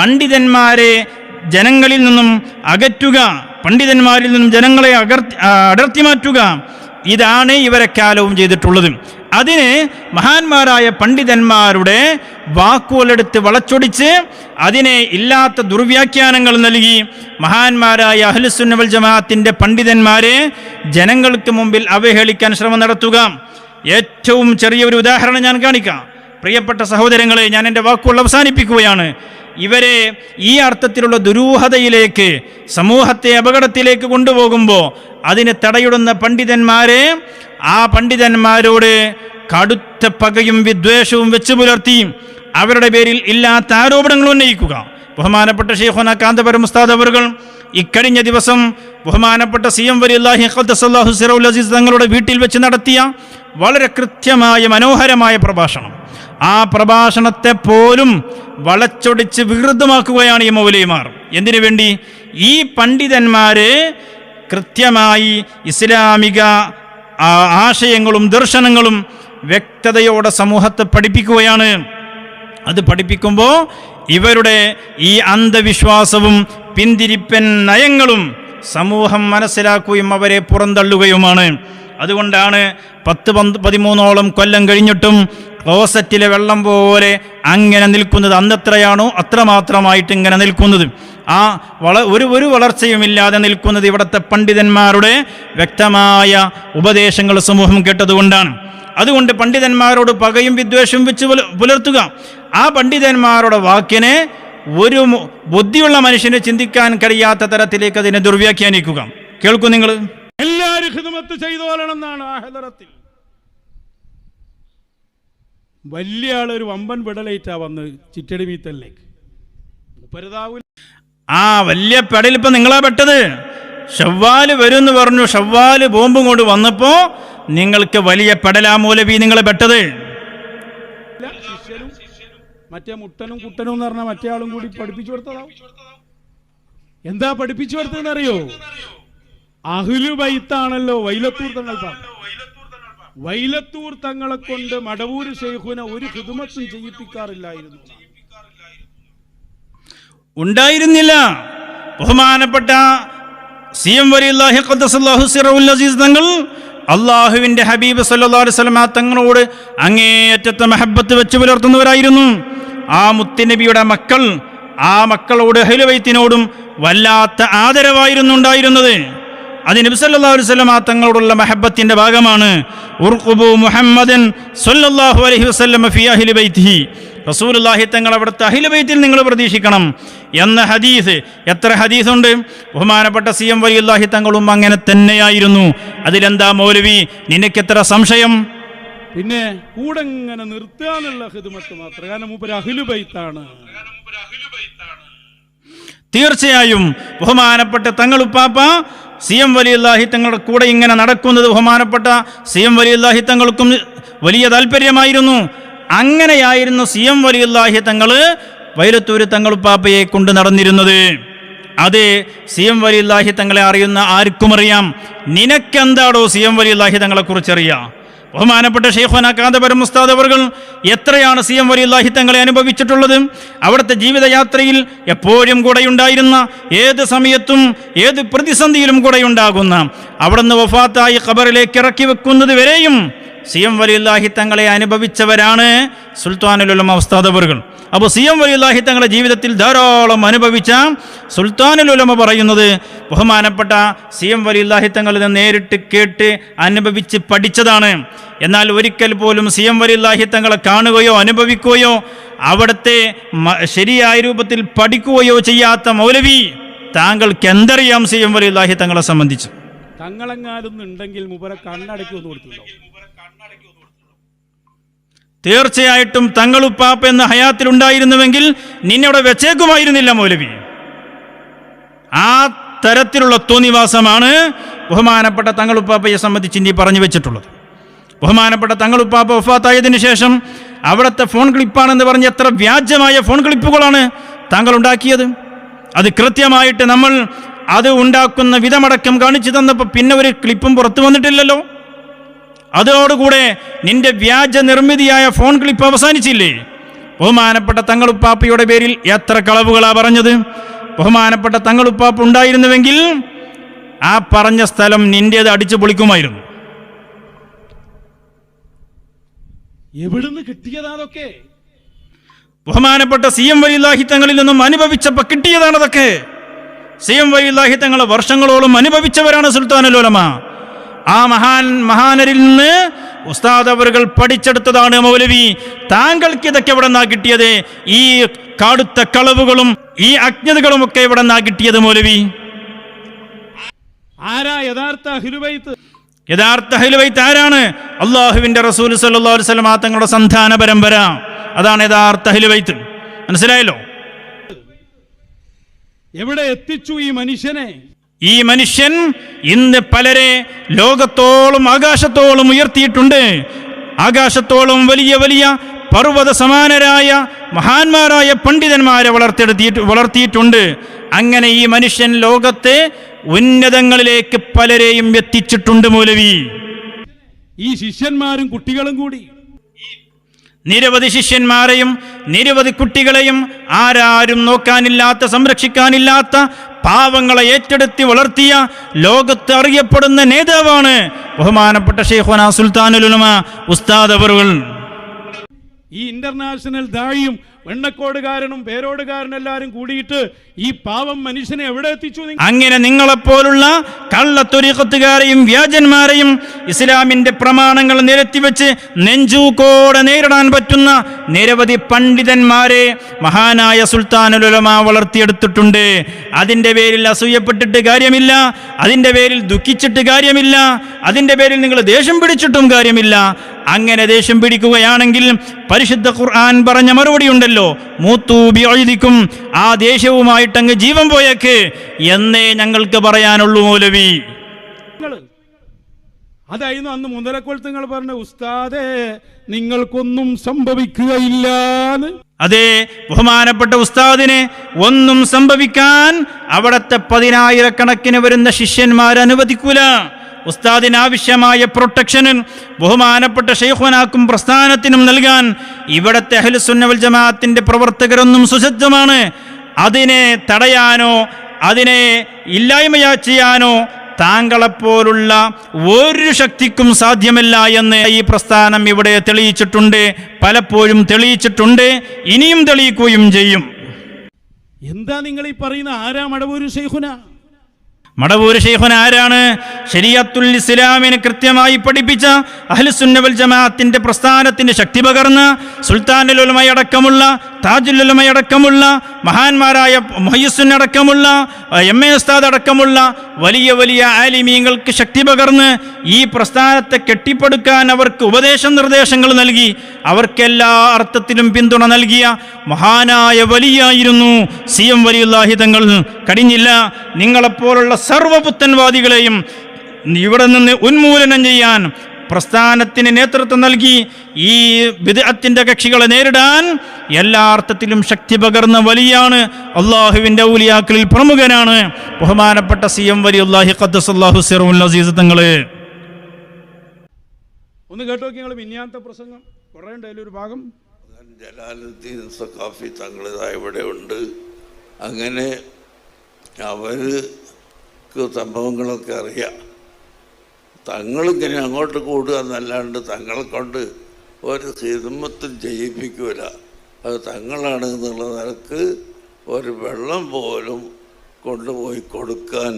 പണ്ഡിതന്മാരെ ജനങ്ങളിൽ നിന്നും അകറ്റുക പണ്ഡിതന്മാരിൽ നിന്നും ജനങ്ങളെ അകർ അടർത്തി മാറ്റുക ഇതാണ് ഇവരെക്കാലവും ചെയ്തിട്ടുള്ളത്. അതിന് മഹാന്മാരായ പണ്ഡിതന്മാരുടെ വാക്കുകളെടുത്ത് വളച്ചൊടിച്ച് അതിനെ ഇല്ലാത്ത ദുർവ്യാഖ്യാനങ്ങൾ നൽകി മഹാന്മാരായ അഹ്ലുസുന്നവൽ ജമാഅത്തിന്റെ പണ്ഡിതന്മാരെ ജനങ്ങൾക്ക് മുമ്പിൽ അവഹേളിക്കാൻ ശ്രമം നടത്തുക. ഏറ്റവും ചെറിയൊരു ഉദാഹരണം ഞാൻ കാണിക്കാം. പ്രിയപ്പെട്ട സഹോദരങ്ങളെ ഞാൻ എന്റെ വാക്കുകൾ അവസാനിപ്പിക്കുകയാണ്. ഇവരെ ഈ അർത്ഥത്തിലുള്ള ദുരൂഹതയിലേക്ക് സമൂഹത്തെ അപകടത്തിലേക്ക് കൊണ്ടുപോകുമ്പോൾ അതിന് തടയിടുന്ന പണ്ഡിതന്മാരെ ആ പണ്ഡിതന്മാരോട് കടുത്ത പകയും വിദ്വേഷവും വെച്ചു പുലർത്തിയും അവരുടെ പേരിൽ ഇല്ലാത്ത ആരോപണങ്ങൾ ഉന്നയിക്കുക. ബഹുമാനപ്പെട്ട ഷെയ്ഖുന കാന്തപുരം ഉസ്താദ് അവറുകൾ ഇക്കഴിഞ്ഞ ദിവസം ബഹുമാനപ്പെട്ട സി എം വലി അള്ളാഹി ഖദ്ദസല്ലാഹു സിറൗൽ അസീസ് തങ്ങളുടെ വീട്ടിൽ വെച്ച് നടത്തിയ വളരെ കൃത്യമായ മനോഹരമായ പ്രഭാഷണം. ആ പ്രഭാഷണത്തെ പോലും വളച്ചൊടിച്ച് വികൃതമാക്കുകയാണ് ഈ മൗലിമാർ എന്തിനു വേണ്ടി? ഈ പണ്ഡിതന്മാരെ കൃത്യമായി ഇസ്ലാമിക ആശയങ്ങളും ദർശനങ്ങളും വ്യക്തതയോടെ സമൂഹത്തെ പഠിപ്പിക്കുകയാണ്. അത് പഠിപ്പിക്കുമ്പോൾ ഇവരുടെ ഈ അന്ധവിശ്വാസവും പിന്തിരിപ്പൻ നയങ്ങളും സമൂഹം മനസ്സിലാക്കുകയും അവരെ പുറന്തള്ളുകയുമാണ്. അതുകൊണ്ടാണ് പത്ത് പന്ത് പതിമൂന്നോളം കൊല്ലം കഴിഞ്ഞിട്ടും ക്ലോസറ്റിലെ വെള്ളം പോലെ അങ്ങനെ നിൽക്കുന്നത്. അന്നെത്രയാണോ? അത്രമാത്രമായിട്ട് ഇങ്ങനെ നിൽക്കുന്നത്. ആ വള ഒരു ഒരു വളർച്ചയുമില്ലാതെ നിൽക്കുന്നത് ഇവിടുത്തെ പണ്ഡിതന്മാരുടെ വ്യക്തമായ ഉപദേശങ്ങൾ സമൂഹം കേട്ടതുകൊണ്ടാണ്. അതുകൊണ്ട് പണ്ഡിതന്മാരോട് പകയും വിദ്വേഷവും വെച്ച് പുല- പുലർത്തുക. ആ പണ്ഡിതന്മാരുടെ വാക്കിനെ ഒരു ബുദ്ധിയുള്ള മനുഷ്യന് ചിന്തിക്കാൻ കഴിയാത്ത തരത്തിലേക്ക് അതിനെ ദുർവ്യാഖ്യാനിക്കുക. കേൾക്കൂ നിങ്ങൾ എല്ലാവരും ഹിദമത്ത് ചെയ്തോളണമെന്നാണ് ആ ഹെദറത്തിൽ. വലിയ ആളൊരു വമ്പൻ വിടലേറ്റാ വന്ന് ചിറ്റടി മീത്തലിലേക്ക് ആ വലിയ പെടലിപ്പോ ഇപ്പൊ നിങ്ങളാ പെട്ടത്. ഷവ്വാൽ എന്ന് പറഞ്ഞു. ഷവ്വാൽ ബോംബും കൊണ്ട് വന്നപ്പോ നിങ്ങൾക്ക് വലിയ പെടലാ മൂലവി നിങ്ങളെ പെട്ടത്. മറ്റേ മുട്ടനും കുട്ടനും എന്ന് പറഞ്ഞ മറ്റേ ആളും കൂടി പഠിപ്പിച്ചു കൊടുത്തതാവും. എന്താ പഠിപ്പിച്ചു കൊടുത്തതെന്ന് അറിയോ അഹ്ലു ബൈത്താണല്ലോ വൈലത്തൂർ തങ്ങൾ വൈലത്തൂർ തങ്ങളെ കൊണ്ട് മടവൂര് ഷെയ്ഖുനെ ഒരു ഹിദുമത്തും ചെയ്യിപ്പിക്കാറില്ലായിരുന്നു. ഉണ്ടായിരുന്നില്ല. ബഹുമാനപ്പെട്ട സി എം വലി അസീസ് തങ്ങൾ അള്ളാഹുവിന്റെ ഹബീബ് സല്ലാ അലൈഹി വസല്ലമ തങ്ങളോട് അങ്ങേയറ്റത്തെ മഹബത്ത് വെച്ച് പുലർത്തുന്നവരായിരുന്നു. ആ മുത്തുനബിയുടെ മക്കൾ ആ മക്കളോട് ഹൈലവൈത്തിനോടും വല്ലാത്ത ആദരവായിരുന്നു ഉണ്ടായിരുന്നത് അത് നബി സല്ലല്ലാഹു അലൈഹി വസല്ലമ തങ്ങളോടുള്ള മഹബത്തിന്റെ ഭാഗമാണ്. ഉർഖുബു മുഹമ്മദൻ സല്ലല്ലാഹു അലൈഹി വസല്ലമ ഫി റസൂലുള്ളാഹി തങ്ങൾ അവിടുത്തെ അഹിലുബൈത്തിൽ നിങ്ങൾ പ്രതീക്ഷിക്കണം എന്ന ഹദീസ്. എത്ര ഹദീസുണ്ട്? ബഹുമാനപ്പെട്ട സി എം വലിയുല്ലാഹി തങ്ങളും അങ്ങനെ തന്നെയായിരുന്നു. അതിലെന്താ മൗലവി? നിനക്കെത്ര സംശയം? പിന്നെ കൂടെ ഇങ്ങനെ നിർത്താനുള്ള ഹിദുമത്ത് മാത്രം. കാരണം മൂപ്പര് അഹ്ലു ബൈത്താണ്. തീർച്ചയായും ബഹുമാനപ്പെട്ട തങ്ങളുപ്പാപ്പ സി എം വലിയല്ലാഹി തങ്ങളുടെ കൂടെ ഇങ്ങനെ നടക്കുന്നത് ബഹുമാനപ്പെട്ട സി എം വലിയല്ലാഹി തങ്ങൾക്കും വലിയ താല്പര്യമായിരുന്നു. അങ്ങനെയായിരുന്നു സി എം വലിയല്ലാഹി തങ്ങൾ വൈലത്തൂര് തങ്ങളുപ്പാപ്പയെ കൊണ്ട് നടന്നിരുന്നത്. അത് സി എം വലിയല്ലാഹി തങ്ങളെ അറിയുന്ന ആർക്കും അറിയാം. നിനക്കെന്താടോ സി എം വലിയല്ലാഹി തങ്ങളെ കുറിച്ചറിയാം ബഹുമാനപ്പെട്ട ഷെയ്ഖുന കാന്തപുരം മുസ്താദ് അവർ എത്രയാണ് സി എം വലിയുല്ലാഹി തങ്ങളെ അനുഭവിച്ചിട്ടുള്ളത്? അവിടുത്തെ ജീവിതയാത്രയിൽ എപ്പോഴും കൂടെയുണ്ടായിരുന്ന ഏത് സമയത്തും ഏത് പ്രതിസന്ധിയിലും കൂടെയുണ്ടാകുന്ന അവിടുന്ന് വഫാത്തായി ഖബറിലേക്ക് ഇറക്കി വെക്കുന്നത് വരെയും സി എം വലിയുല്ലാഹി തങ്ങളെ അനുഭവിച്ചവരാണ് സുൽത്താനുലുലമ ഉസ്താദ് അവറുകൾ അപ്പോൾ സി എം വലിയുല്ലാഹി തങ്ങളുടെ ജീവിതത്തിൽ ധാരാളം അനുഭവിച്ച സുൽത്താനുലുലമ പറയുന്നത് ബഹുമാനപ്പെട്ട സി എം വലിയുല്ലാഹി തങ്ങളിൽ നേരിട്ട് കേട്ട് അനുഭവിച്ച് പഠിച്ചതാണ്. എന്നാൽ ഒരിക്കൽ പോലും സി എം വലിയുല്ലാഹി തങ്ങളെ കാണുകയോ അനുഭവിക്കുകയോ അവിടുത്തെ ശരിയായ രൂപത്തിൽ പഠിക്കുകയോ ചെയ്യാത്ത മൗലവി താങ്കൾക്ക് എന്തറിയാം സി എം വലിയുല്ലാഹി തങ്ങളെ സംബന്ധിച്ച്? തങ്ങളെങ്ങാനൊന്നുണ്ടെങ്കിൽ മുബര കണ്ണടക്കി ഒന്ന് കൊടുത്തിട്ടുണ്ടോ തീർച്ചയായിട്ടും തങ്ങളുപ്പാപ്പ എന്ന ഹയാത്തിൽ ഉണ്ടായിരുന്നുവെങ്കിൽ നിന്നവിടെ വെച്ചേക്കുമായിരുന്നില്ല മൗലവി. ആ തരത്തിലുള്ള തോന്നിവാസമാണ് ബഹുമാനപ്പെട്ട തങ്ങളുപ്പാപ്പയെ സംബന്ധിച്ച് ഇനി പറഞ്ഞു വെച്ചിട്ടുള്ളത്. ബഹുമാനപ്പെട്ട തങ്ങളുപ്പാപ്പ വഫാത്തായതിനു ശേഷം അവിടുത്തെ ഫോൺ ക്ലിപ്പാണെന്ന് പറഞ്ഞ് എത്ര വ്യാജമായ ഫോൺ ക്ലിപ്പുകളാണ് താങ്കൾ ഉണ്ടാക്കിയത് അത് കൃത്യമായിട്ട് നമ്മൾ അത് ഉണ്ടാക്കുന്ന വിധമടക്കം കാണിച്ചു തന്നപ്പോൾ പിന്നെ ഒരു ക്ലിപ്പും പുറത്തു വന്നിട്ടില്ലല്ലോ. അതോടുകൂടെ നിന്റെ വ്യാജ നിർമ്മിതിയായ ഫോൺ ക്ലിപ്പ് അവസാനിച്ചില്ലേ? ബഹുമാനപ്പെട്ട തങ്ങളുപ്പാപ്പയുടെ പേരിൽ എത്ര കളവുകളാ പറഞ്ഞത്? ബഹുമാനപ്പെട്ട തങ്ങളുപ്പാപ്പ ഉണ്ടായിരുന്നുവെങ്കിൽ ആ പറഞ്ഞ സ്ഥലം നിന്റേത് അടിച്ചു പൊളിക്കുമായിരുന്നു. എവിടുന്ന് കിട്ടിയതാണതൊക്കെ? ബഹുമാനപ്പെട്ട സി എം വലില്ലാഹി തങ്ങളിൽ നിന്നും അനുഭവിച്ചപ്പോൾ കിട്ടിയതാണതൊക്കെ. സി എം വലില്ലാഹി തങ്ങൾ വർഷങ്ങളോളം അനുഭവിച്ചവരാണ് സുൽത്താനുലോലമ ആ മഹാൻ മഹാനരിൽ നിന്ന് ഉസ്താദ് അവറുകൾ പഠിച്ചെടുത്തതാണ് മൗലവി. താങ്കൾക്ക് ഇതൊക്കെ എവിടെ നിന്നാ കിട്ടിയത്? ഈ കാടുത്ത കളവുകളും ഈ അജ്ഞതകളും ഒക്കെ എവിടെ നിന്നാ കിട്ടിയത് മൗലവി? ആരാ യഥാർത്ഥ അഹ്ലുബൈത്ത്? യഥാർത്ഥ ഹൈലുവൈത്ത് ആരാണ്? അള്ളാഹുവിന്റെ റസൂൽ സല്ലല്ലാഹു അലൈഹി വസല്ലം തങ്ങളുടെ സന്താന പരമ്പര. അതാണ് യഥാർത്ഥ ഹൈലുവൈത്ത് മനസ്സിലായല്ലോ? എവിടെ എത്തിച്ചു ഈ മനുഷ്യനെ? ഈ മനുഷ്യൻ ഇന്ന് പലരെ ലോകത്തോളം ആകാശത്തോളം ഉയർത്തിയിട്ടുണ്ട്. ആകാശത്തോളം വലിയ വലിയ പർവത സമാനരായ മഹാന്മാരായ പണ്ഡിതന്മാരെ വളർത്തിയെടുത്തിട്ട് വളർത്തിയിട്ടുണ്ട്. അങ്ങനെ ഈ മനുഷ്യൻ ലോകത്തെ ഉന്നതങ്ങളിലേക്ക് പലരെയും എത്തിച്ചിട്ടുണ്ട് മൂലവി. ഈ ശിഷ്യന്മാരും കുട്ടികളും കൂടി നിരവധി ശിഷ്യന്മാരെയും നിരവധി കുട്ടികളെയും ആരാരും നോക്കാനില്ലാത്ത സംരക്ഷിക്കാനില്ലാത്ത പാവങ്ങളെ ഏറ്റെടുത്തി വളർത്തിയ ലോകത്ത് അറിയപ്പെടുന്ന നേതാവാണ് ബഹുമാനപ്പെട്ട ഷെയ്ഖുന സുൽത്താനുലുലമ ഉസ്താദ് അവറുകൾ ഈ ഇന്റർനാഷണൽ ദാഴിയും വെണ്ണക്കോടുകാരനും പേരോടുകാരനും എല്ലാരും കൂടിയിട്ട് ഈ പാവം മനുഷ്യനെ എവിടെ എത്തിച്ചു അങ്ങനെ നിങ്ങളെപ്പോലുള്ള കള്ളത്തൊരീക്കത്തുകാരെയും വ്യാജന്മാരെയും ഇസ്ലാമിന്റെ പ്രമാണങ്ങൾ നിരത്തിവെച്ച് നെഞ്ചൂക്കോടെ നേരിടാൻ പറ്റുന്ന നിരവധി പണ്ഡിതന്മാരെ മഹാനായ സുൽത്താനുലമ വളർത്തിയെടുത്തിട്ടുണ്ട്. അതിന്റെ പേരിൽ അസൂയപ്പെട്ടിട്ട് കാര്യമില്ല അതിന്റെ പേരിൽ ദുഃഖിച്ചിട്ട് കാര്യമില്ല അതിന്റെ പേരിൽ നിങ്ങൾ ദേഷ്യം പിടിച്ചിട്ടും കാര്യമില്ല. അങ്ങനെ ദേഷ്യം പിടിക്കുകയാണെങ്കിൽ പരിശുദ്ധ ഖുർആൻ പറഞ്ഞ മറുപടി ഉണ്ടല്ലോ മൂത്തൂബി ഒഴുതിക്കും ആ ദേഷ്യവുമായിട്ടങ്ങ് ജീവൻ പോയേക്ക് എന്നേ ഞങ്ങൾക്ക് പറയാനുള്ളൂ മൗലവി. അതായിരുന്നു അന്ന് മുതലക്കൊളുത്തുങ്ങൾ പറഞ്ഞ ഉസ്താദേ നിങ്ങൾക്കൊന്നും സംഭവിക്കുകയില്ല അതെ ബഹുമാനപ്പെട്ട ഉസ്താദിനെ ഒന്നും സംഭവിക്കാൻ അവിടത്തെ പതിനായിരക്കണക്കിന് വരുന്ന ശിഷ്യന്മാർ അനുവദിക്കൂല. ഉസ്താദിന് ആവശ്യമായ പ്രൊട്ടക്ഷനും ബഹുമാനപ്പെട്ട ഷെയ്ഖുനാക്കും പ്രസ്ഥാനത്തിനും നൽകാൻ ഇവിടത്തെ അഹ്ലുസുന്നവൽ ജമാഅത്തിന്റെ പ്രവർത്തകരൊന്നും സുസജ്ജമാണ്. അതിനെ തടയാനോ അതിനെ ഇല്ലായ്മയാ ചെയ്യാനോ താങ്കളെപ്പോലുള്ള ഒരു ശക്തിക്കും സാധ്യമല്ല എന്ന് ഈ പ്രസ്ഥാനം ഇവിടെ തെളിയിച്ചിട്ടുണ്ട്. പലപ്പോഴും തെളിയിച്ചിട്ടുണ്ട്. ഇനിയും തെളിയിക്കുകയും ചെയ്യും. എന്താ നിങ്ങൾ ഈ പറയുന്ന ആരാ മടവൂര് ഷെയ്ഖുന മടവൂർ ഷെയ്ഖുൻ ആരാണ്? ശരിയത്തുൽ ഇസ്ലാമിനെ കൃത്യമായി പഠിപ്പിച്ച അഹ്ലുസുന്നവൽ ജമാഅത്തിന്റെ പ്രസ്ഥാനത്തിന്റെ ശക്തി പകർന്ന് സുൽത്താനുലുലമയടക്കമുള്ള താജുലുലമയടക്കമുള്ള മഹാന്മാരായ മൊഹയ്യസുൻ അടക്കമുള്ള എം എ ഉസ്താദ് അടക്കമുള്ള വലിയ വലിയ ആലിമീങ്ങൾക്ക് ശക്തി പകർന്ന് ഈ പ്രസ്ഥാനത്തെ കെട്ടിപ്പടുക്കാൻ അവർക്ക് ഉപദേശ നിർദ്ദേശങ്ങൾ നൽകി അവർക്കെല്ലാ അർത്ഥത്തിലും പിന്തുണ നൽകിയ മഹാനായ വലിയായിരുന്നു സി എം വലിയുല്ലാഹി തങ്ങൾ. കഴിഞ്ഞില്ല നിങ്ങളെപ്പോലുള്ള സർവപുത്തൻവാദികളെയും ഇവിടെ നിന്ന് ഉന്മൂലനം ചെയ്യാൻ പ്രസ്ഥാനത്തിന് നേതൃത്വം നൽകി ഈ വിദഗ്ധത്തിന്റെ കക്ഷികളെ നേരിടാൻ എല്ലാ അർത്ഥത്തിലും ശക്തി പകർന്ന വലിയാണ് അള്ളാഹുവിന്റെ ഔലിയാക്കളിൽ പ്രമുഖനാണ് ബഹുമാനപ്പെട്ട സി എം വലി അള്ളാഹി ഖദ്ദസല്ലാഹു സിറുൽ അസീസ് തങ്ങൾ. ഒന്ന് കേട്ടോ നിങ്ങൾ മിന്നാത്ത പ്രസംഗം. കുറേ ഒരു ഭാഗം. ജലാലുദ്ദീൻ സഖാഫി തങ്ങളിതാ ഇവിടെ ഉണ്ട്. അങ്ങനെ അവർക്ക് സംഭവങ്ങളൊക്കെ അറിയാം. തങ്ങളിങ്ങനെ അങ്ങോട്ട് കൂടുക എന്നല്ലാണ്ട് തങ്ങളെ കൊണ്ട് ഒരു ഹിദ്മത്തും ചെയ്യിപ്പിക്കൂല അത് തങ്ങളാണ് എന്നുള്ള നിലയ്ക്ക് ഒരു വെള്ളം പോലും കൊണ്ടുപോയി കൊടുക്കാൻ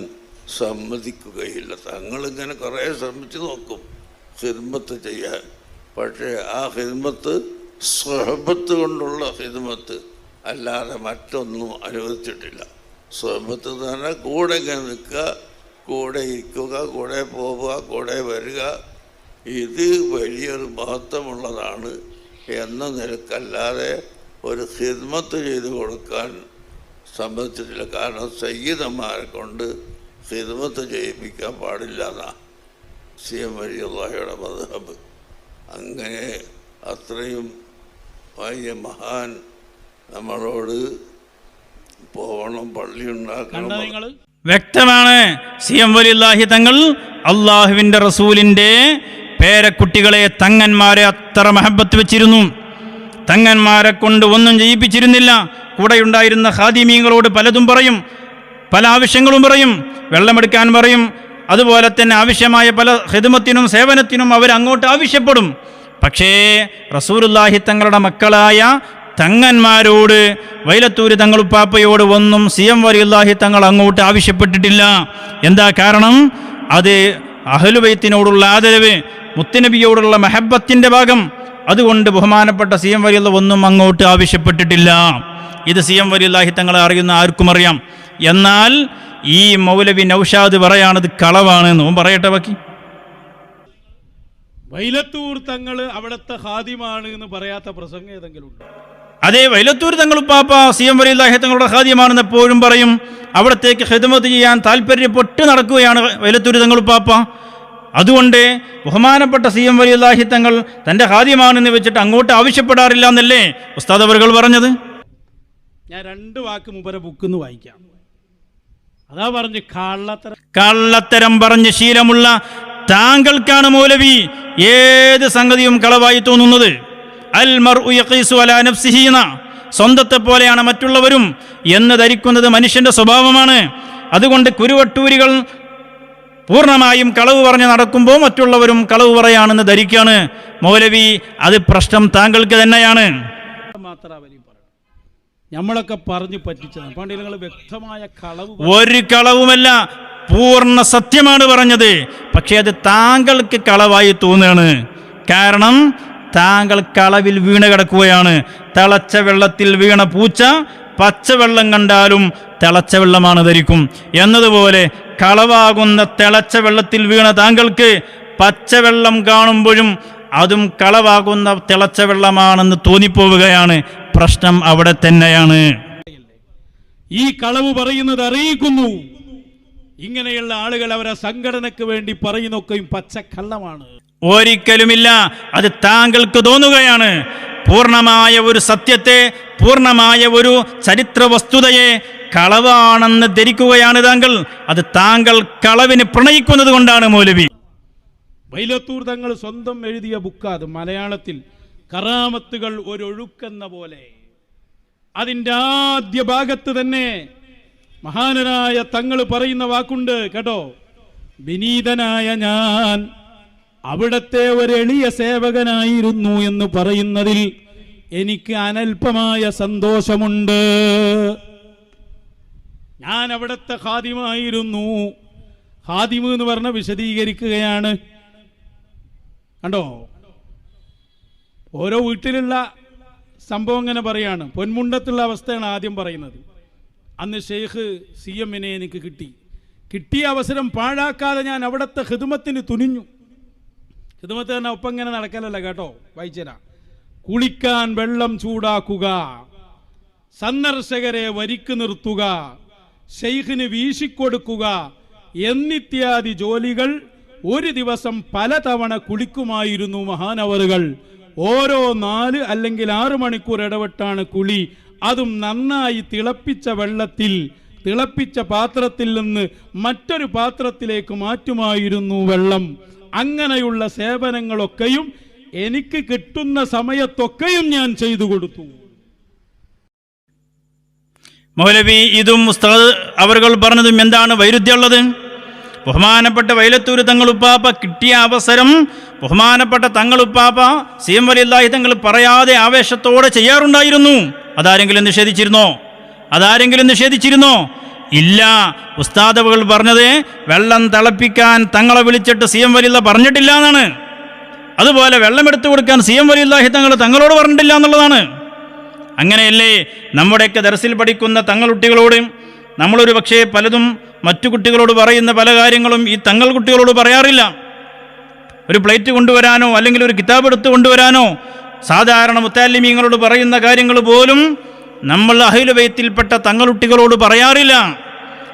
സമ്മതിക്കുകയില്ല. തങ്ങളിങ്ങനെ കുറേ ശ്രമിച്ചു നോക്കും ഹിദ്മത്ത് ചെയ്യാൻ. പക്ഷേ ആ ഹിദ്മത്ത് സ്വഹബത്ത് കൊണ്ടുള്ള ഹിദ്മത്ത് അല്ലാതെ മറ്റൊന്നും അനുവദിച്ചിട്ടില്ല. സ്വഹബത്ത് തന്നെ കൂടെ നിൽക്കുക കൂടെ ഇരിക്കുക കൂടെ പോവുക കൂടെ വരിക ഇത് വലിയൊരു മഹത്വമുള്ളതാണ് എന്ന നിലക്കല്ലാതെ ഒരു ഹിദ്മത്ത് ചെയ്ത് കൊടുക്കാൻ സംബന്ധിച്ചിട്ടില്ല കാരണം സയ്യിദന്മാരെ കൊണ്ട് ഹിദ്മത്ത് ചെയ്യിപ്പിക്കാൻ പാടില്ല എന്നാ സി എം വലിയുള്ളയുടെ മതഹബ് അങ്ങനെ അത്രയും വലിയ മഹാൻ നമ്മളോട് പോകണം പള്ളി ഉണ്ടാക്കണം വ്യക്തമാണ്. സി എം വലില്ലാഹി തങ്ങൾ അള്ളാഹുവിന്റെ റസൂലിന്റെ പേരക്കുട്ടികളെ തങ്ങന്മാരെ അത്ര മഹബത്ത് വെച്ചിരുന്നു. തങ്ങന്മാരെ കൊണ്ട് ഒന്നും ചെയ്യിപ്പിച്ചിരുന്നില്ല. കൂടെയുണ്ടായിരുന്ന ഹാദിമീങ്ങളോട് പലതും പറയും. പല ആവശ്യങ്ങളും പറയും. വെള്ളമെടുക്കാൻ പറയും. അതുപോലെ തന്നെ ആവശ്യമായ പല ഹിദമത്തിനും സേവനത്തിനും അവർ അങ്ങോട്ട് ആവശ്യപ്പെടും. പക്ഷേ റസൂലുല്ലാഹി തങ്ങളുടെ മക്കളായ തങ്ങന്മാരോട് വൈലത്തൂര് തങ്ങളുപ്പാപ്പയോട് ഒന്നും സി എം വലിയല്ലാഹി തങ്ങൾ അങ്ങോട്ട് ആവശ്യപ്പെട്ടിട്ടില്ല. എന്താ കാരണം? അത് അഹലുബൈത്തിനോടുള്ള ആദരവ് മുത്തനബിയോടുള്ള മെഹബത്തിന്റെ ഭാഗം. അതുകൊണ്ട് ബഹുമാനപ്പെട്ട സി എം വലിയുള്ള ഒന്നും അങ്ങോട്ട് ആവശ്യപ്പെട്ടിട്ടില്ല. ഇത് സി എം വലിയല്ലാഹി തങ്ങളെ അറിയുന്ന ആർക്കും അറിയാം. എന്നാൽ ഈ മൗലവി നൗഷാദ് പറയാണത് കളവാണ് എന്നും പറയട്ടെ ബാക്കി. വൈലത്തൂർ തങ്ങൾ അവിടുത്തെ ഹാദിമാണ് എന്ന് പറയാത്ത പ്രസംഗം ഏതെങ്കിലും ഉണ്ടോ? അതേ വൈലത്തൂർ തങ്ങൾ തങ്ങളുപ്പാപ്പ സി എം വലിയ തങ്ങളുടെ ഖാദ്യമാണെന്ന് എപ്പോഴും പറയും. അവിടത്തേക്ക് ഹിദമത്ത് ചെയ്യാൻ താല്പര്യപ്പെട്ട് നടക്കുകയാണ് വൈലത്തൂർ തങ്ങൾ തങ്ങളുപ്പാപ്പ അതുകൊണ്ട് ബഹുമാനപ്പെട്ട സി എം വലിയ തങ്ങൾ തന്റെ ഹാദ്യമാണെന്ന് വെച്ചിട്ട് അങ്ങോട്ട് ആവശ്യപ്പെടാറില്ല എന്നല്ലേ ഉസ്താദ് അവർകൾ പറഞ്ഞത്? ഞാൻ രണ്ട് വാക്ക് മുമ്പര ബുക്കിന്ന് വായിക്കാം. അതാ പറഞ്ഞ് കള്ളത്തര. കള്ളത്തരം പറഞ്ഞ് ശീലമുള്ള താങ്കൾക്കാണ് മൗലവി. ഏത് സംഗതിയും കളവായി തോന്നുന്നത്? അൽ അലാ സ്വന്തത്തെ പോലെയാണ് മറ്റുള്ളവരും എന്ന് ധരിക്കുന്നത് മനുഷ്യന്റെ സ്വഭാവമാണ്. അതുകൊണ്ട് കുരുവട്ടൂരികൾ പൂർണമായും കളവ് പറഞ്ഞ് നടക്കുമ്പോൾ മറ്റുള്ളവരും കളവ് പറയാണെന്ന് ധരിക്കുകയാണ് മൗലവി അത് പ്രശ്നം താങ്കൾക്ക് തന്നെയാണ്. നമ്മളൊക്കെ പറഞ്ഞു പറ്റിച്ചതാണ്. പണ്ട് നിങ്ങൾ വ്യക്തമായ കളവ് ഒരു കളവുമല്ല പൂർണ സത്യമാണ് പറഞ്ഞത്. പക്ഷേ അത് താങ്കൾക്ക് കളവായി തോന്നുകയാണ്. കാരണം താങ്കൾ കളവിൽ വീണ് കിടക്കുകയാണ്. തിളച്ച വെള്ളത്തിൽ വീണ പൂച്ച പച്ചവെള്ളം കണ്ടാലും തിളച്ച വെള്ളമാണ് ധരിക്കും. എന്നതുപോലെ കളവാകുന്ന തിളച്ച വെള്ളത്തിൽ വീണ താങ്കൾക്ക് പച്ചവെള്ളം കാണുമ്പോഴും അതും കളവാകുന്ന തിളച്ച വെള്ളമാണെന്ന് തോന്നിപ്പോവുകയാണ്. പ്രശ്നം അവിടെ തന്നെയാണ്. ഈ കളവ് പറയുന്നത് അറിയിക്കുന്നു. ഇങ്ങനെയുള്ള ആളുകൾ അവരെ സംഘടനക്ക് വേണ്ടി പറയുന്നൊക്കെയും പച്ചക്കള്ളമാണ്. ഒരിക്കലുമില്ല. അത് താങ്കൾക്ക് തോന്നുകയാണ്. പൂർണമായ ഒരു സത്യത്തെ പൂർണമായ ഒരു ചരിത്ര വസ്തുതയെ കളവാണെന്ന് ധരിക്കുകയാണ് താങ്കൾ. അത് താങ്കൾ കളവിന് പ്രണയിക്കുന്നത് കൊണ്ടാണ് മൗലവി. വൈലത്തൂർ തങ്ങൾ സ്വന്തം എഴുതിയ ബുക്ക് അത് മലയാളത്തിൽ കറാമത്തുകൾ ഒരൊഴുക്കെന്ന പോലെ. അതിന്റെ ആദ്യ ഭാഗത്ത് തന്നെ മഹാനരായ തങ്ങൾ പറയുന്ന വാക്കുണ്ട് കേട്ടോ. വിനീതനായ ഞാൻ അവിടത്തെ ഒരു എളിയ സേവകനായിരുന്നു എന്ന് പറയുന്നതിൽ എനിക്ക് അനൽപമായ സന്തോഷമുണ്ട്. ഞാൻ അവിടുത്തെ ഹാദിമായിരുന്നു ഹാദിമ് എന്ന് പറഞ്ഞ വിശദീകരിക്കുകയാണ്. കണ്ടോ? ഓരോ വീട്ടിലുള്ള സംഭവം ഇങ്ങനെ പറയാണ്. പൊന്മുണ്ടത്തുള്ള അവസ്ഥയാണ് ആദ്യം പറയുന്നത്. അന്ന് ഷെയ്ഖ് സി എമ്മിനെ എനിക്ക് കിട്ടി. കിട്ടിയ അവസരം പാഴാക്കാതെ ഞാൻ അവിടുത്തെ ഹിദുമത്തിന് തുനിഞ്ഞു. ഹിദുമത്ത് തന്നെ ഒപ്പം ഇങ്ങനെ നടക്കലല്ല കേട്ടോ? വായിച്ചരാ കുളിക്കാൻ വെള്ളം ചൂടാക്കുക. സന്ദർശകരെ വരിക്ക് നിർത്തുക. ഷെയ്ഖിന് വീശിക്കൊടുക്കുക. എന്നിത്യാദി ജോലികൾ ഒരു ദിവസം പലതവണ കുളിക്കുമായിരുന്നു മഹാനവറുകൾ. ഓരോ നാല് അല്ലെങ്കിൽ ആറ് മണിക്കൂർ ഇടവിട്ടാണ് കുളി. അതും നന്നായി തിളപ്പിച്ച വെള്ളത്തിൽ തിളപ്പിച്ച പാത്രത്തിൽ നിന്ന് മറ്റൊരു പാത്രത്തിലേക്ക് മാറ്റുമായിരുന്നു വെള്ളം. അങ്ങനെയുള്ള സേവനങ്ങളൊക്കെയും എനിക്ക് കിട്ടുന്ന സമയത്തൊക്കെയും ഞാൻ ചെയ്തു കൊടുത്തു. മൗലവി ഇതും ഉസ്താദ് അവർകൾ പറഞ്ഞതും എന്താണ് വൈരുദ്ധ്യമുള്ളത്? ബഹുമാനപ്പെട്ട വൈലത്തൂർ തങ്ങളുപ്പാപ്പ കിട്ടിയ അവസരം ബഹുമാനപ്പെട്ട തങ്ങളുപ്പാപ്പ സീം വലിയ വലിയല്ലാഹി തങ്ങൾ പറയാതെ ആവേശത്തോടെ ചെയ്യാറുണ്ടായിരുന്നു. അതാരെങ്കിലും നിഷേധിച്ചിരുന്നോ? അതാരെങ്കിലും നിഷേധിച്ചിരുന്നോ? ഇല്ല. ഉസ്താദവുകൾ പറഞ്ഞത് വെള്ളം തിളപ്പിക്കാൻ തങ്ങളെ വിളിച്ചിട്ട് സി എം വലിയ പറഞ്ഞിട്ടില്ല എന്നാണ്. അതുപോലെ വെള്ളം എടുത്തു കൊടുക്കാൻ സി എം വലിയല്ലാഹി തങ്ങൾ തങ്ങളോട് പറഞ്ഞിട്ടില്ല എന്നുള്ളതാണ്. അങ്ങനെയല്ലേ നമ്മുടെയൊക്കെ ദർസിൽ പഠിക്കുന്ന തങ്ങളുട്ടികളോട് നമ്മളൊരു പക്ഷേ പലതും മറ്റു കുട്ടികളോട് പറയുന്ന പല കാര്യങ്ങളും ഈ തങ്ങൾ കുട്ടികളോട് പറയാറില്ല. ഒരു പ്ലേറ്റ് കൊണ്ടുവരാനോ അല്ലെങ്കിൽ ഒരു കിതാബ് എടുത്ത് കൊണ്ടുവരാനോ സാധാരണ മുത്താലിമീങ്ങളോട് പറയുന്ന കാര്യങ്ങൾ പോലും നമ്മൾ അഹിലുബയത്തിൽപ്പെട്ട തങ്ങളുട്ടികളോട് പറയാറില്ല.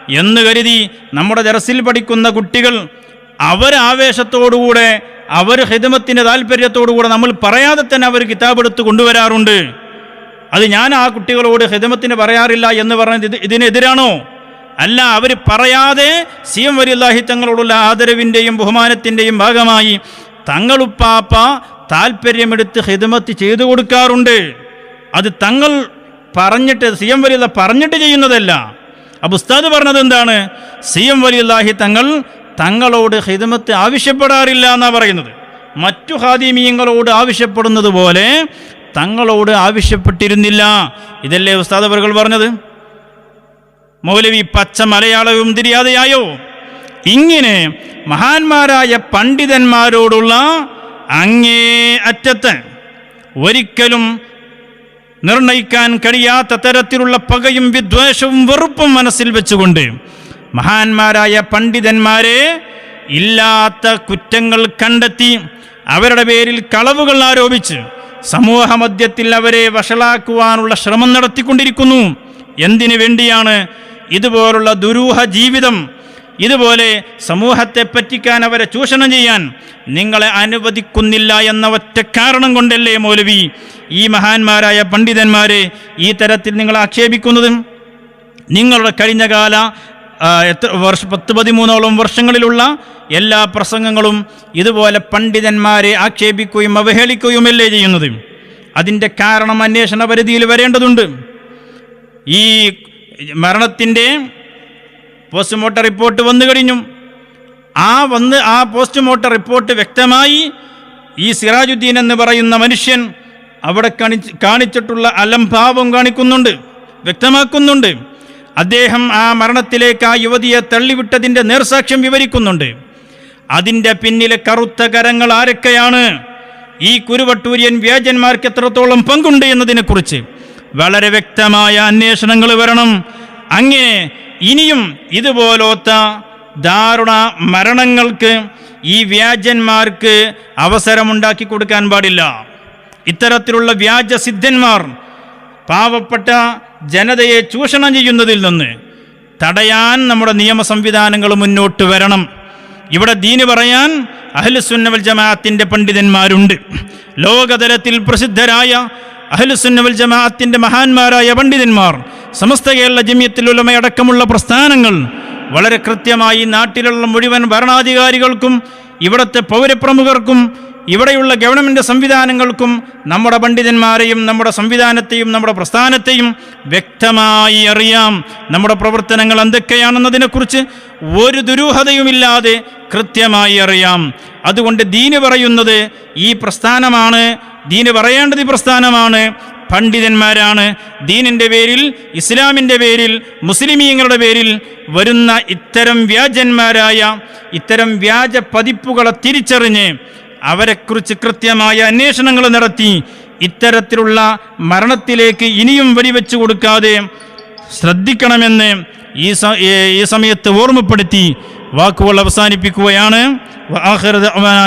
എന്ന് കരുതി നമ്മുടെ ദർസിൽ പഠിക്കുന്ന കുട്ടികൾ അവർ ആവേശത്തോടുകൂടെ അവർ ഹിതമത്തിന്റെ താല്പര്യത്തോടുകൂടെ നമ്മൾ പറയാതെ തന്നെ അവർ കിതാബെടുത്ത് കൊണ്ടുവരാറുണ്ട്. അത് ഞാൻ ആ കുട്ടികളോട് ഹിതമത്തിന് പറയാറില്ല എന്ന് പറഞ്ഞത് ഇത് ഇതിനെതിരാണോ? അല്ല അവർ പറയാതെ സി എം വലിയല്ലാഹി തങ്ങളോടുള്ള ആദരവിന്റെയും ബഹുമാനത്തിന്റെയും ഭാഗമായി തങ്ങളുപ്പാപ്പ താല്പര്യമെടുത്ത് ഹിതമത്ത് ചെയ്തു കൊടുക്കാറുണ്ട്. അത് തങ്ങൾ പറഞ്ഞിട്ട് സി എം വലിയുള്ള പറഞ്ഞിട്ട് ചെയ്യുന്നതല്ല. അപ്പോൾ ഉസ്താദ് പറഞ്ഞത് എന്താണ്? സി എം വലിയുള്ളാഹി തങ്ങൾ തങ്ങളോട് ഹിദമത്ത് ആവശ്യപ്പെടാറില്ല എന്നാണ് പറയുന്നത്. മറ്റു ഹാദിമീയങ്ങളോട് ആവശ്യപ്പെടുന്നത് പോലെ തങ്ങളോട് ആവശ്യപ്പെട്ടിരുന്നില്ല. ഇതല്ലേ ഉസ്താദ് അവർകൾ പറഞ്ഞത്? മൗലവി പച്ച മലയാളവും തിരിയാതെയായോ? ഇങ്ങനെ മഹാന്മാരായ പണ്ഡിതന്മാരോടുള്ള അങ്ങേ അറ്റത്ത് ഒരിക്കലും നിർണയിക്കാൻ കഴിയാത്ത തരത്തിലുള്ള പകയും വിദ്വേഷവും വെറുപ്പും മനസ്സിൽ വെച്ചുകൊണ്ട് മഹാന്മാരായ പണ്ഡിതന്മാരെ ഇല്ലാത്ത കുറ്റങ്ങൾ കണ്ടെത്തി അവരുടെ പേരിൽ കളവുകൾ ആരോപിച്ച് സമൂഹമധ്യത്തിൽ അവരെ വഷളാക്കുവാനുള്ള ശ്രമം നടത്തിക്കൊണ്ടിരിക്കുന്നു. എന്തിനു വേണ്ടിയാണ് ഇതുപോലുള്ള ദുരൂഹ ജീവിതം ഇതുപോലെ സമൂഹത്തെ പറ്റിക്കാൻ അവരെ ചൂഷണം ചെയ്യാൻ നിങ്ങളെ അനുവദിക്കുന്നില്ല എന്ന ഒറ്റ കാരണം കൊണ്ടല്ലേ മൗലവി? ഈ മഹാന്മാരായ പണ്ഡിതന്മാരെ ഈ തരത്തിൽ നിങ്ങൾ ആക്ഷേപിക്കുന്നതും നിങ്ങളുടെ കഴിഞ്ഞ കാല എത്ര വർഷ പത്ത് പതിമൂന്നോളം വർഷങ്ങളിലുള്ള എല്ലാ പ്രസംഗങ്ങളും ഇതുപോലെ പണ്ഡിതന്മാരെ ആക്ഷേപിക്കുകയും അവഹേളിക്കുകയുമല്ലേ ചെയ്യുന്നത്? അതിന്റെ കാരണം അന്വേഷണ പരിധിയിൽ വരേണ്ടതുണ്ട്. ഈ മരണത്തിന്റെ പോസ്റ്റ്മോർട്ടം റിപ്പോർട്ട് വന്നു കഴിഞ്ഞു. ആ വന്ന് ആ പോസ്റ്റ്മോർട്ടം റിപ്പോർട്ട് വ്യക്തമായി ഈ സിറാജുദ്ദീൻ എന്ന് പറയുന്ന മനുഷ്യൻ അവിടെ കാണിച്ച് കാണിച്ചിട്ടുള്ള അലംഭാവം കാണിക്കുന്നുണ്ട് വ്യക്തമാക്കുന്നുണ്ട്. അദ്ദേഹം ആ മരണത്തിലേക്ക് ആ യുവതിയെ തള്ളിവിട്ടതിന്റെ നേർസാക്ഷ്യം വിവരിക്കുന്നുണ്ട്. അതിന്റെ പിന്നിലെ കറുത്ത കരങ്ങൾ ആരൊക്കെയാണ്? ഈ കുരുവട്ടൂര്യൻ വ്യാജന്മാർക്ക് എത്രത്തോളം പങ്കുണ്ട് എന്നതിനെക്കുറിച്ച് വളരെ വ്യക്തമായ അന്വേഷണങ്ങൾ വരണം. അങ്ങനെ ഇനിയും ഇതുപോലത്തെ ദാരുണ മരണങ്ങൾക്ക് ഈ വ്യാജന്മാർക്ക് അവസരമുണ്ടാക്കി കൊടുക്കാൻ പാടില്ല. ഇത്തരത്തിലുള്ള വ്യാജ സിദ്ധന്മാർ പാവപ്പെട്ട ജനതയെ ചൂഷണം ചെയ്യുന്നതിൽ നിന്ന് തടയാൻ നമ്മുടെ നിയമ സംവിധാനങ്ങൾ മുന്നോട്ട് വരണം. ഇവിടെ ദീന് പറയാൻ അഹ്ലുസുന്നവൽ ജമാഅത്തിന്റെ പണ്ഡിതന്മാരുണ്ട്. ലോകതലത്തിൽ പ്രസിദ്ധരായ അഹ്ലുസുന്നവൽ ജമാഅത്തിന്റെ മഹാന്മാരായ പണ്ഡിതന്മാർ സമസ്ത കേരള ജമ്യത്തിലുലമയടക്കമുള്ള പ്രസ്ഥാനങ്ങൾ വളരെ കൃത്യമായി നാട്ടിലുള്ള മുഴുവൻ ഭരണാധികാരികൾക്കും ഇവിടുത്തെ പൗരപ്രമുഖർക്കും ഇവിടെയുള്ള ഗവൺമെന്റ് സംവിധാനങ്ങൾക്കും നമ്മുടെ പണ്ഡിതന്മാരെയും നമ്മുടെ സംവിധാനത്തെയും നമ്മുടെ പ്രസ്ഥാനത്തെയും വ്യക്തമായി അറിയാം. നമ്മുടെ പ്രവർത്തനങ്ങൾ എന്തൊക്കെയാണെന്നതിനെക്കുറിച്ച് ഒരു ദുരൂഹതയുമില്ലാതെ കൃത്യമായി അറിയാം. അതുകൊണ്ട് ദീന് പറയുന്നത് ഈ പ്രസ്ഥാനമാണ് ദീന് പറയേണ്ടത് പ്രസ്ഥാനമാണ്. പണ്ഡിതന്മാരാണ്. ദീനിന്റെ പേരിൽ ഇസ്ലാമിന്റെ പേരിൽ മുസ്ലിമീങ്ങളുടെ പേരിൽ വരുന്ന ഇത്തരം വ്യാജന്മാരായ ഇത്തരം വ്യാജ പതിപ്പുകളെ തിരിച്ചറിഞ്ഞ് അവരെക്കുറിച്ച് കൃത്യമായ അന്വേഷണങ്ങൾ നടത്തി ഇത്തരത്തിലുള്ള മരണത്തിലേക്ക് ഇനിയും വെടിവെച്ചു കൊടുക്കാതെ ശ്രദ്ധിക്കണമെന്ന് ഈ ഈ സമയത്ത് ഓർമ്മപ്പെടുത്തി വാക്കുകൾ അവസാനിപ്പിക്കുകയാണ്. വആഖിറു ദഅ്വാനാ